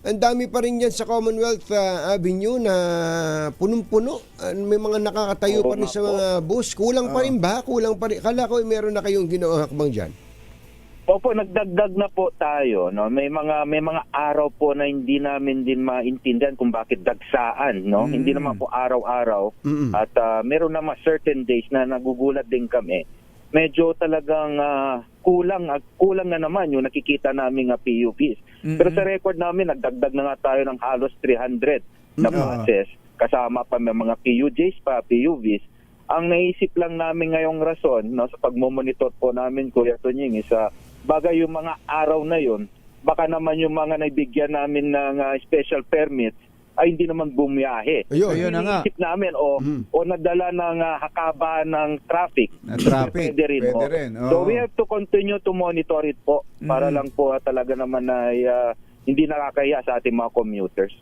ang dami pa rin yan sa Commonwealth ah, Avenue na punong-puno. Ah, may mga nakakatayo Oo pa rin sa po. mga bus. Kulang pa rin ba? Kulang pa rin. Kala ko eh, meron na kayong ginawang hakbang dyan. Opo, nagdagdag na po tayo. No? May mga may mga araw po na hindi namin din maintindihan kung bakit dagsaan. No? Mm. Hindi naman po araw-araw. Mm-mm. At ah, meron naman certain days na nagugulat din kami. Medyo talagang ah, kulang at kulang na naman yung nakikita namin nga PUVs. Mm-mm. Pero sa record namin, nagdagdag na nga tayo ng halos 300 na buses. Kasama pa may mga PUJs pa, PUVs. Ang naisip lang namin ngayong rason no, sa pagmomonitor po namin, Kuya Tunying, is ah, bagay yung mga araw na yon baka naman yung mga naibigyan namin ng ah, special permits ay hindi naman bumiyahe. Ayun. Ayun na nga. Iniisip namin o Mm. o nadala ng ah, hakaba ng traffic. Na traffic. Pwede rin. Pwede rin, oo. So we have to continue to monitor it po para Mm. lang po ah, talaga naman ay ah, hindi nakakaya sa ating mga commuters.